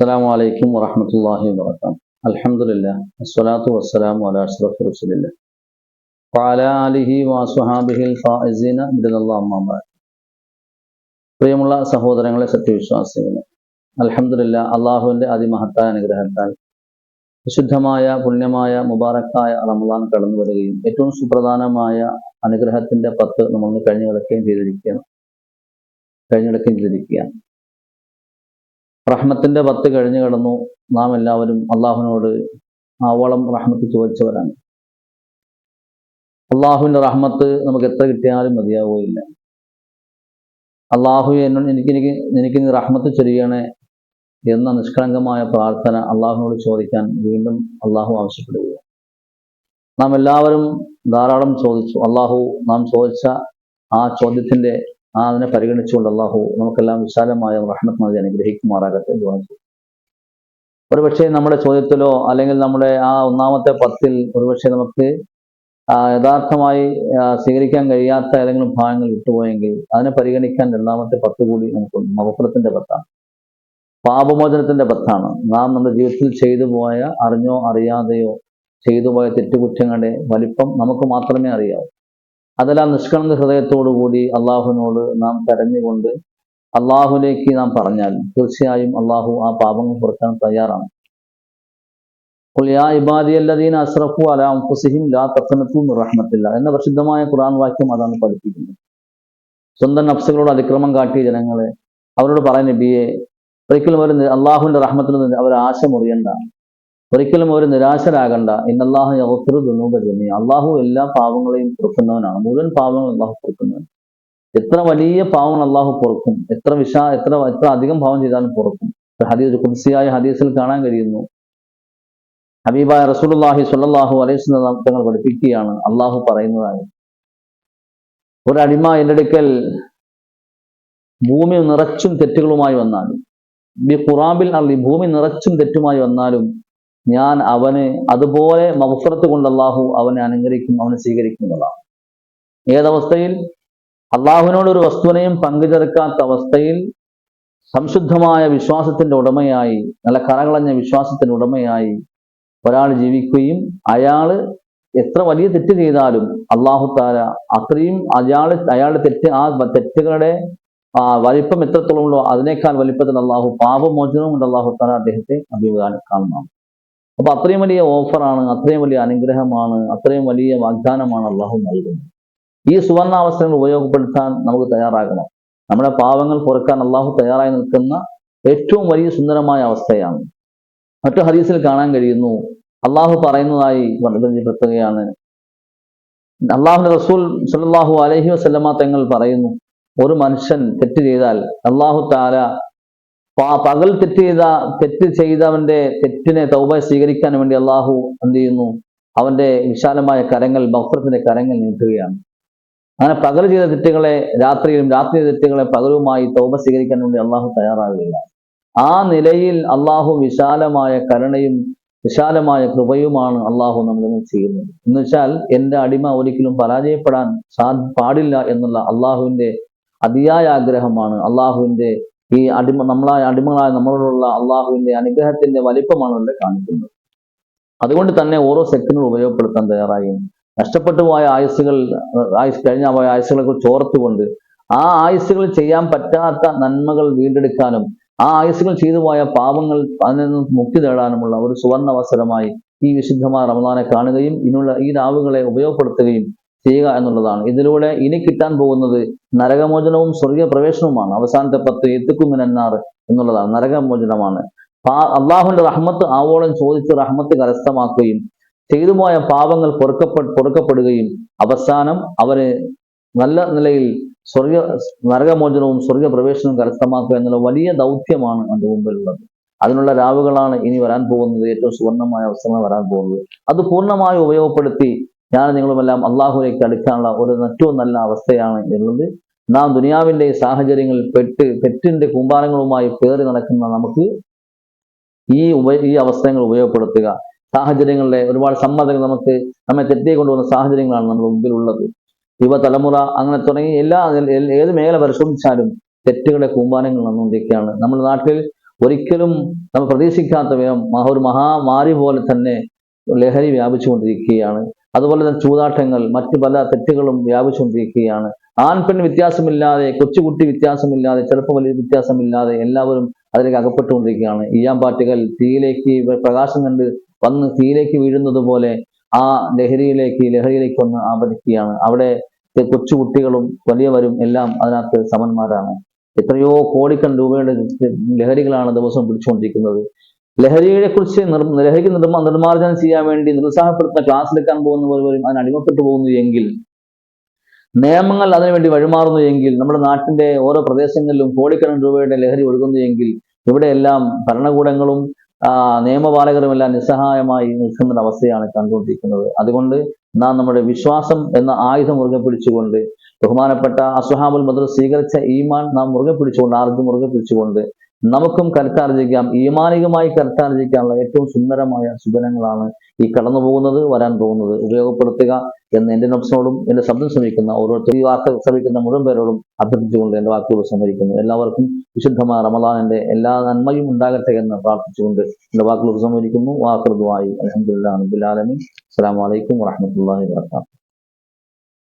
അസ്സാം വലൈക്കും വാഹമത്തല്ലാഹി വാത്തു അലഹമുല്ല അസ്വലാത്തു വസ്സലാം വല അഷ്റഫ് റസുലില്ല വസ്വഹാബിഹിൽ അലിഹി വാസുഹാബിഹിൽ ഫായിസീന ബിദല്ലാമ്മ പ്രിയമുള്ള സഹോദരങ്ങളെ സത്യവിശ്വാസികളെ അലഹമുല്ല അള്ളാഹുവിന്റെ അതിമഹത്തായ അനുഗ്രഹത്താൽ വിശുദ്ധമായ പുണ്യമായ മുബാറക്കായ റമദാൻ കടന്നു വരികയും ഏറ്റവും സുപ്രധാനമായ അനുഗ്രഹത്തിന്റെ പത്ത് നമ്മൾ കഴിഞ്ഞു കിടക്കുകയും ചെയ്തിരിക്കുകയാണ്. കഴിഞ്ഞു കിടക്കുകയും ചെയ്തിരിക്കുകയാണ്. റഹ്മത്തിന്റെ പത്ത് കഴിഞ്ഞു കിടന്നു. നാം എല്ലാവരും അള്ളാഹുവിനോട് ആവോളം റഹ്മത്ത് ചോദിച്ചവരാണ് അള്ളാഹുവിന്റെ റഹ്മത്ത് നമുക്ക് എത്ര കിട്ടിയാലും മതിയാവുകയില്ല. അള്ളാഹു എന്നോട് എനിക്ക് എനിക്ക് എനിക്ക് നീ റഹ്മത്ത് ചൊരിയണേ എന്ന നിഷ്കളങ്കമായ പ്രാർത്ഥന അള്ളാഹുവിനോട് ചോദിക്കാൻ വീണ്ടും അള്ളാഹു ആവശ്യപ്പെടുക നാം എല്ലാവരും ധാരാളം ചോദിച്ചു. അള്ളാഹു നാം ചോദിച്ച ആ ചോദ്യത്തിന്റെ ആ അതിനെ പരിഗണിച്ചുകൊണ്ട് അള്ളാഹു നമുക്കെല്ലാം വിശാലമായ റഹ്മത്ത് നൽകി അനുഗ്രഹിക്കുമാറാകട്ടെ. ഒരുപക്ഷെ നമ്മുടെ ചോദ്യത്തിലോ അല്ലെങ്കിൽ നമ്മുടെ ആ ഒന്നാമത്തെ പത്തിൽ ഒരുപക്ഷെ നമുക്ക് യഥാർത്ഥമായി സ്വീകരിക്കാൻ കഴിയാത്ത ഏതെങ്കിലും ഭാഗങ്ങൾ വിട്ടുപോയെങ്കിൽ അതിനെ പരിഗണിക്കാൻ രണ്ടാമത്തെ പത്ത് കൂടി നമുക്കുണ്ട്. മഹഫലത്തിന്റെ പത്താണ്. പാപമോചനത്തിന്റെ പത്താണ്. നാം നമ്മുടെ ജീവിതത്തിൽ ചെയ്തു പോയ അറിഞ്ഞോ അറിയാതെയോ ചെയ്തു പോയ തെറ്റുകുറ്റങ്ങളുടെ വലിപ്പം നമുക്ക് മാത്രമേ അറിയാവൂ. അതെല്ലാം നിഷ്കളങ്ക ഹൃദയത്തോടു കൂടി അള്ളാഹുവിനോട് നാം കരഞ്ഞുകൊണ്ട് അള്ളാഹുലേക്ക് നാം പറഞ്ഞാൽ തീർച്ചയായും അള്ളാഹു ആ പാപങ്ങൾ കുറയ്ക്കാൻ തയ്യാറാണ്. ഖുൽ യാ ഇബാദിയല്ലദീന അസ്റഫു അലാ അൻഫുസിഹിം ലാ എന്ന പ്രസിദ്ധമായ ഖുറാൻ വാക്യം അതാണ് പഠിപ്പിക്കുന്നത്. സ്വന്തം നഫ്സുകളോട് അതിക്രമം കാട്ടിയ ജനങ്ങളെ അവരോട് പറയുന്ന നബിയെ ഒരിക്കലും അവർ അള്ളാഹുവിന്റെ റഹ്മത്തിൽ നിന്ന് അവർ ആശ മുറിയണ്ട ഒരിക്കലും ഒരു നിരാശരാകണ്ട. ഇന്നല്ലാഹു യഗ്ഫിറു ദുനൂബ ജമീഅ അള്ളാഹു എല്ലാ പാവങ്ങളെയും പൊറുക്കുന്നവനാണ്. മുഴുവൻ പാവങ്ങളും അള്ളാഹു പൊറുക്കുന്നവൻ എത്ര വലിയ പാവങ്ങൾ അള്ളാഹു പൊറുക്കും. എത്ര വിശാ എത്ര എത്ര അധികം പാവം ചെയ്താലും പൊറുക്കും. ഹദീസ് കുംസിയായ ഹദീസിൽ കാണാൻ കഴിയുന്നു. ഹബീബായ റസൂലുള്ളാഹി സ്വല്ലല്ലാഹു അലൈഹി വസല്ലം തങ്ങൾ പഠിപ്പിക്കുകയാണ്. അള്ളാഹു പറയുന്നതായി. ഒരടിമ എന്റെ അടുക്കൽ ഭൂമി നിറച്ചും തെറ്റുകളുമായി വന്നാലും ബി ഖുറാബിൽ അള്ളി ഭൂമി നിറച്ചും തെറ്റുമായി വന്നാലും ഞാൻ അവന് അതുപോലെ മൗസറത്ത് കൊണ്ട് അള്ളാഹു അവനെ അനുഗ്രഹിക്കും അവനെ സ്വീകരിക്കും എന്നുള്ളതാണ്. ഏതവസ്ഥയിൽ? അള്ളാഹുവിനോട് ഒരു വസ്തുവിനെയും പങ്കുചേർക്കാത്ത അവസ്ഥയിൽ സംശുദ്ധമായ വിശ്വാസത്തിന്റെ ഉടമയായി നല്ല കറകളഞ്ഞ വിശ്വാസത്തിന്റെ ഉടമയായി ഒരാൾ ജീവിക്കുകയും അയാൾ എത്ര വലിയ തെറ്റ് ചെയ്താലും അള്ളാഹു താര അത്രയും അയാൾ അയാളുടെ തെറ്റ് ആ തെറ്റുകളുടെ ആ വലിപ്പം എത്രത്തോളം ഉണ്ടോ അതിനേക്കാൾ വലിപ്പത്തിൽ അള്ളാഹു പാപമോചനവും കൊണ്ട് അള്ളാഹു താര അദ്ദേഹത്തെ അഭിപ്രായം കാണുന്നതാണ് അപ്പൊ അത്രയും വലിയ ഓഫറാണ് അത്രയും വലിയ അനുഗ്രഹമാണ് അത്രയും വലിയ വാഗ്ദാനമാണ് അള്ളാഹു നൽകുന്നത്. ഈ സുവർണാവസരങ്ങൾ ഉപയോഗപ്പെടുത്താൻ നമുക്ക് തയ്യാറാകണം. നമ്മുടെ പാവങ്ങൾ കുറയ്ക്കാൻ അള്ളാഹു തയ്യാറായി നിൽക്കുന്ന ഏറ്റവും വലിയ സുന്ദരമായ അവസ്ഥയാണ്. മറ്റു ഹദീസിൽ കാണാൻ കഴിയുന്നു അള്ളാഹു പറയുന്നതായി പറഞ്ഞപ്പെടുകയാണ് അള്ളാഹുന്റെ റസൂൽ സുല്ലാഹു അലഹി വസ്ലമ തങ്ങൾ പറയുന്നു ഒരു മനുഷ്യൻ തെറ്റ് ചെയ്താൽ അള്ളാഹു പ- പകൽ തെറ്റ് ചെയ്ത തെറ്റ് ചെയ്തവന്റെ തെറ്റിനെ തൗബ സ്വീകരിക്കാൻ വേണ്ടി അള്ളാഹു എന്ത് ചെയ്യുന്നു? അവന്റെ വിശാലമായ കരങ്ങൾ ബഫ്രത്തിന്റെ കരങ്ങൾ നീട്ടുകയാണ്. അങ്ങനെ പകൽ ചെയ്ത തെറ്റുകളെ രാത്രിയിലും രാത്രി തെറ്റുകളെ പകലുമായി തൗബ സ്വീകരിക്കാൻ വേണ്ടി അള്ളാഹു തയ്യാറാകുകയില്ല ആ നിലയിൽ അള്ളാഹു വിശാലമായ കരുണയും വിശാലമായ കൃപയുമാണ് അള്ളാഹു നമ്മളിൽ ചെയ്യുന്നത്. എന്ന് വെച്ചാൽ എന്റെ അടിമ ഒരിക്കലും പരാജയപ്പെടാൻ സാ പാടില്ല എന്നുള്ള അള്ളാഹുവിന്റെ അതിയായ ആഗ്രഹമാണ് അള്ളാഹുവിന്റെ ഈ അടിമ നമ്മളായ അടിമകളായ നമ്മളോടുള്ള അള്ളാഹുവിന്റെ അനുഗ്രഹത്തിന്റെ വലിപ്പമാണ് ഇവിടെ കാണിക്കുന്നത്. അതുകൊണ്ട് തന്നെ ഓരോ സെക്കൻഡും ഉപയോഗപ്പെടുത്താൻ തയ്യാറായി. നഷ്ടപ്പെട്ടു പോയ ആയുസ്സുകൾ ആയുസ് കഴിഞ്ഞ പോയ ആയുസ്സുകളെ ചോർത്തുകൊണ്ട് ആ ആയുസ്സുകൾ ചെയ്യാൻ പറ്റാത്ത നന്മകൾ വീണ്ടെടുക്കാനും ആ ആയുസ്സുകൾ ചെയ്തു പോയ പാപങ്ങൾ അതിൽ നിന്ന് മുക്തി നേടാനുമുള്ള ഒരു സുവർണ അവസരമായി ഈ വിശുദ്ധമായ റമദാനെ കാണുകയും ഇതിനുള്ള ഈ രാവുകളെ ഉപയോഗപ്പെടുത്തുകയും ചെയ്യുക എന്നുള്ളതാണ്. ഇതിലൂടെ ഇനി കിട്ടാൻ പോകുന്നത് നരകമോചനവും സ്വർഗീയ പ്രവേശനവുമാണ് അവസാനത്തെ പത്ത് എത്തിക്കുമിനാർ എന്നുള്ളതാണ്. നരകമോചനമാണ്. അള്ളാഹുവിന്റെ റഹ്മത്ത് ആവോളം ചോദിച്ച് റഹ്മത്ത് കരസ്ഥമാക്കുകയും ചെയ്തു പോയ പാപങ്ങൾ പൊറുക്കപ്പെ പൊറുക്കപ്പെടുകയും അവസാനം അവർ നല്ല നിലയിൽ സ്വർഗ നരകമോചനവും സ്വർഗ പ്രവേശനവും കരസ്ഥമാക്കുക എന്നുള്ള വലിയ ദൗത്യമാണ് അതിന്റെ മുമ്പിലുള്ളത്. അതിനുള്ള രാവുകളാണ് ഇനി വരാൻ പോകുന്നത്. ഏറ്റവും സുവർണമായ അവസരങ്ങൾ വരാൻ പോകുന്നത്. അത് പൂർണമായി ഉപയോഗപ്പെടുത്തി ഞാൻ നിങ്ങളുമെല്ലാം അള്ളാഹുലേക്ക് അടുക്കാനുള്ള ഒരു ഏറ്റവും നല്ല അവസ്ഥയാണ് എന്നുള്ളത്. നാം ദുനിയാവിന്റെ സാഹചര്യങ്ങളിൽ പെട്ട് പെറ്റിന്റെ കൂമ്പാരങ്ങളുമായി പേറി നടക്കുന്ന നമുക്ക് ഈ ഉപ ഈ അവസരങ്ങൾ ഉപയോഗപ്പെടുത്തുക. സാഹചര്യങ്ങളിലെ ഒരുപാട് സമ്മതങ്ങൾ നമുക്ക് നമ്മെ തെറ്റി കൊണ്ടുവന്ന സാഹചര്യങ്ങളാണ് നമ്മുടെ മുമ്പിലുള്ളത്. യുവതലമുറ അങ്ങനെ തുടങ്ങി എല്ലാ ഏത് മേഖല പരിശോധിച്ചാലും തെറ്റുകളുടെ കൂമ്പാരങ്ങൾ നന്നുകൊണ്ടിരിക്കുകയാണ് നമ്മുടെ നാട്ടിൽ ഒരിക്കലും നമ്മൾ പ്രതീക്ഷിക്കാത്ത വിധം ഒരു മഹാമാരി പോലെ തന്നെ ലഹരി വ്യാപിച്ചുകൊണ്ടിരിക്കുകയാണ്. അതുപോലെ തന്നെ ചൂതാട്ടങ്ങൾ മറ്റു പല തെറ്റുകളും വ്യാപിച്ചുകൊണ്ടിരിക്കുകയാണ്. ആൺ പെൺ വ്യത്യാസമില്ലാതെ കൊച്ചുകുട്ടി വ്യത്യാസമില്ലാതെ ചെറുപ്പം വലിയ വ്യത്യാസമില്ലാതെ എല്ലാവരും അതിലേക്ക് അകപ്പെട്ടുകൊണ്ടിരിക്കുകയാണ്. ഈയാമ്പാറ്റുകൾ തീയിലേക്ക് പ്രകാശം കണ്ട് വന്ന് തീയിലേക്ക് വീഴുന്നത് പോലെ ആ ലഹരിയിലേക്ക് ലഹരിയിലേക്ക് വന്ന് ആപതിക്കുകയാണ് അവിടെ കൊച്ചുകുട്ടികളും വലിയവരും എല്ലാം അതിനകത്ത് സമന്മാരാണ്. എത്രയോ കോടിക്കൺ രൂപയുടെ ലഹരികളാണ് ദിവസം പിടിച്ചുകൊണ്ടിരിക്കുന്നത്. ലഹരിയെ കുറിച്ച് ലഹരിക്ക് നിർമ്മ നിർമ്മാർജനം ചെയ്യാൻ വേണ്ടി നിരുത്സാഹപ്പെടുത്തുന്ന ക്ലാസ് എടുക്കാൻ പോകുന്നവരും അതിന് അടിമപ്പെട്ടു പോകുന്നു എങ്കിൽ നിയമങ്ങൾ അതിനുവേണ്ടി വഴിമാറുന്നു എങ്കിൽ നമ്മുടെ നാട്ടിന്റെ ഓരോ പ്രദേശങ്ങളിലും കോടിക്കണക്കിന് രൂപയുടെ ലഹരി ഒഴുകുന്നു എങ്കിൽ ഇവിടെയെല്ലാം ഭരണകൂടങ്ങളും ആ, നിയമപാലകരും എല്ലാം നിസ്സഹായമായി നിൽക്കുന്ന അവസ്ഥയാണ് കണ്ടുകൊണ്ടിരിക്കുന്നത്. അതുകൊണ്ട് നാം നമ്മുടെ വിശ്വാസം എന്ന ആയുധം മുറുകെ പിടിച്ചുകൊണ്ട് ബഹുമാനപ്പെട്ട അസുഹാബുൽ ബദർ സ്വീകരിച്ച ഈമാൻ നാം മുറുകെ പിടിച്ചുകൊണ്ട് ആർജ് മുറുകെ പിടിച്ചുകൊണ്ട് നമുക്കും കരുത്താർജിക്കാം ഈമാനികമായി കരുത്താർജിക്കാനുള്ള ഏറ്റവും സുന്ദരമായ സുഖനങ്ങളാണ് ഈ കടന്നു പോകുന്നത് വരാൻ പോകുന്നത്. ഉപയോഗപ്പെടുത്തുക എന്ന് എന്റെ നഫ്സിനോടും എന്റെ ശബ്ദം ശ്രമിക്കുന്ന ഓരോരുത്തർ ഈ വാർത്ത ശ്രമിക്കുന്ന മുഴുവൻ പേരോടും അഭ്യർത്ഥിച്ചുകൊണ്ട് എന്റെ വാക്കുകൾ സമ്മതിക്കുന്നു എല്ലാവർക്കും വിശുദ്ധമായ റമദാനിന്റെ എല്ലാ നന്മയും ഉണ്ടാകട്ടെ എന്ന് പ്രാർത്ഥിച്ചുകൊണ്ട് എന്റെ വാക്കുകൾ സമ്മതിക്കുന്നു വാക്കൃതുമായി അലഹമുല്ലാ അബ്ബുലാലമി അസ്സാം വലൈക്കും വാഹമത്തല്ലാഹി വാത്തു